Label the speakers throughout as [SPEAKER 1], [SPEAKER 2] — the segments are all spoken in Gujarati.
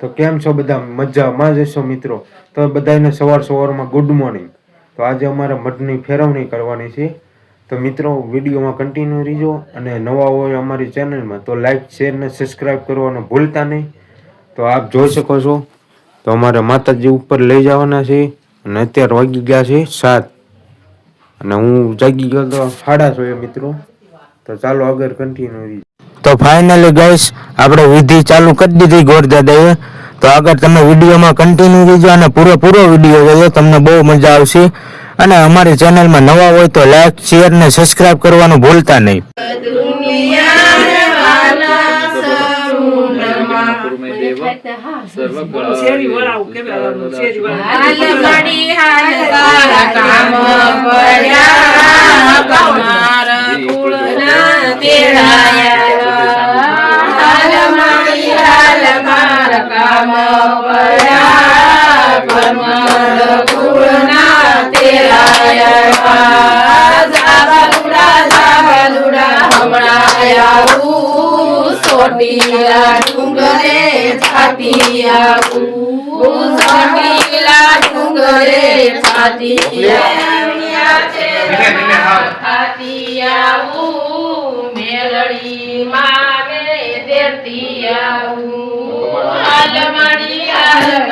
[SPEAKER 1] તો કેમ છો બધા? મજામાં જશો મિત્રો? તો બધાને સવાર સવારમાં ગુડ મોર્નિંગ તો આજે અમારે મઢની ફેરવણી કરવાની છે. તો મિત્રો, વિડીયોમાં કન્ટિન્યુ રહીજો અને નવા હોય અમારી ચેનલમાં તો લાઈક શેર ને સબસ્ક્રાઈબ કરવાનું ભૂલતા નહીં. તો આપ જોઈ શકો છો. તો અમારે માતાજી ઉપર લઈ જવાના છે અને અત્યારે વાગી ગયા છે સાત. અને હું જાગી ગયો તો સાડા છો મિત્રો. તો ચાલો આગળ કન્ટિન્યુ રહીજો તો ફાઇનલી ગઈશ આપણે વિધિ ચાલુ કરી દીધી ગોરદાદાએ તો આગળ તમે વિડીયોમાં કન્ટિન્યુ રહેજો અને પૂરો પૂરો વીડિયો જોયો તમને બહુ મજા આવશે. અને અમારી ચેનલમાં નવા હોય તો લાઈક શેર ને સબસ્ક્રાઇબ કરવાનું ભૂલતા નહીં.
[SPEAKER 2] કુળના તેડાયા હાલ મળી હાલ માર કામ પડ્યા કમાર કુળના તેડાયા જાબલુડા જાબલુડા હમણાં આવું સોટીલા ડુંગરે છાતી આવું સોટીલા ડુંગરે છાતી આવ્યા છે છાતી આવું મેલડી માગે દેતી આવું. હાલ મળી હાલ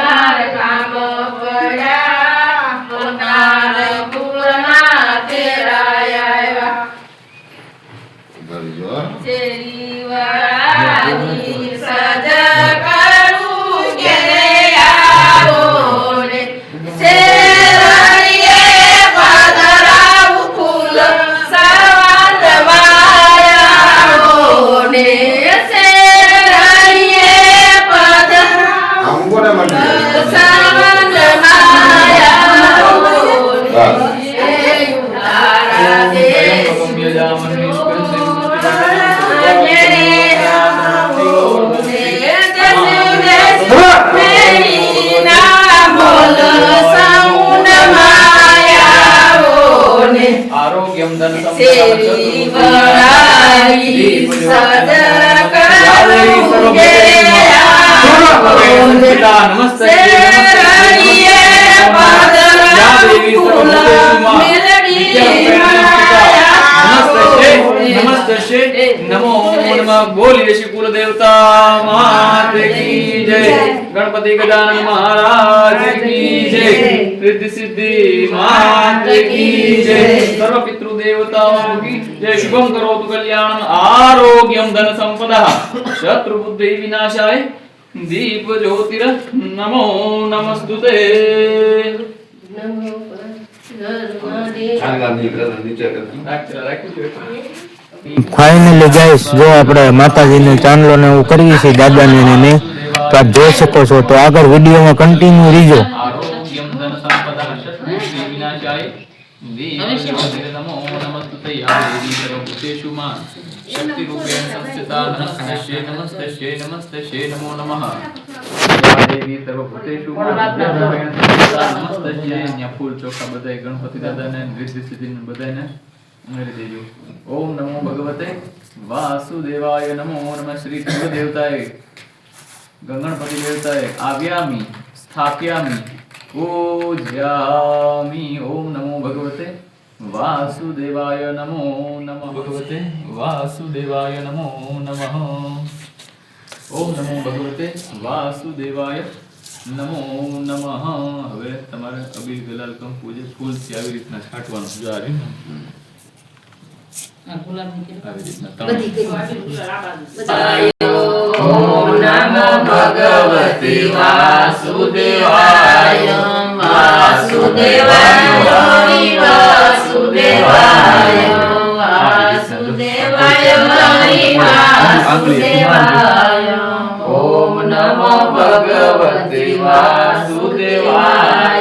[SPEAKER 3] આરોગ્યમ ધન
[SPEAKER 2] સેવી વળાવી સદ
[SPEAKER 3] શ્રી નમો નમઃ બોલીએ શ્રી કુલ દેવતા માત કી જય. ગણપતિ ગજાનન મહારાજ કી જય. સિદ્ધિ સિદ્ધિ માત કી જય. સર્વ પિતૃ દેવતાઓ કી જય. શુભમ કરોતુ કલ્યાણમ આરોગ્યમ ધન સંપદા. શત્રુ બુદ્ધિ વિનાશાય. દીપ જ્યોતિર નમો નમસ્તુતે. રાખજો
[SPEAKER 1] ફાઇનલી ગાઈસ જો આપણે માતાજીને ચાંદલો ને એવું કરીએ છીએ, દાદાને ને તો આપ જોઈ શકો છો. તો આગળ વિડીયોમાં કન્ટિન્યુ
[SPEAKER 3] માં શક્તિ નમસ્તે. નમસ્તે નમસ્તે નમો નમઃ ફૂલ ચોખા બધાય ગણપતિ દાદાને સિદ્ધિને બધાને ઉમેરી દેજો. ઓમ નમો ભગવતે વાસુદેવાય નમો નમઃ શ્રી સૂર્ય દેવતાય ગંગણપતિ દેવતાએ આવ્યામી સ્થાપ્યામી પૂજ્યામી. ઓમ નમો ભગવતે વાસુદેવાય નમો નમઃ. ભગવતે વાસુદેવાય નમો નમઃ. ઓમ નમો ભગવતે વાસુદેવાય નમો નમઃ હવે તમારે અબીલ ગલાલ કંકુ પૂજે ફૂલથી આવી રીતના છાંટવાનું જો આ રહ્યું ને, આવી રીતના ત્રણ
[SPEAKER 2] ઓમ નમો ભગવતે વાસુદેવાય વાસુદેવાય હરિ વાસુદેવાય વાસુદેવાય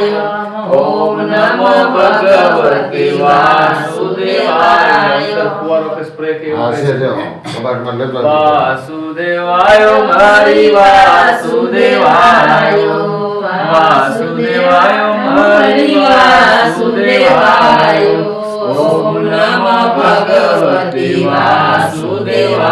[SPEAKER 2] ઓમ નમો ભગવતે વાસુદેવાય
[SPEAKER 3] સ્પ્રે વાસુદેવાય હરિ વાસુદેવાય વાસુદેવાય હરિ વાસુદેવાય
[SPEAKER 2] ઓમ નમો ભગવતે વાસુદેવાય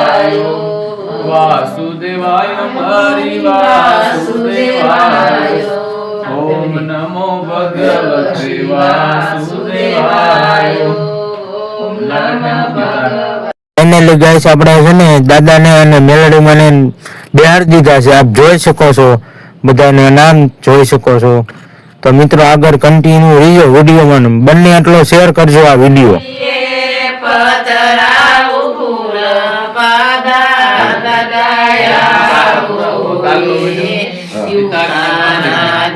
[SPEAKER 3] વાસુદેવાય. વાસુદેવાય હરિ વાસુદેવાય ઓમ નમો ભગવતે વાસુદેવાય. ઓમ નમઃ ભગવતે.
[SPEAKER 2] ફાઇનલી ગાઈસ આપણે છે ને દાદાને અને મેલડીમાં ને બિહાર દીધા છે. આપ જોઈ શકો છો. બધાને નામ જોઈ શકો છો. તો મિત્રો આગળ કન્ટિન્યુ રહીજો વિડીયોમાં. બંને આટલો શેર કરજો આ વીડિયો.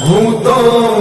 [SPEAKER 1] હું તો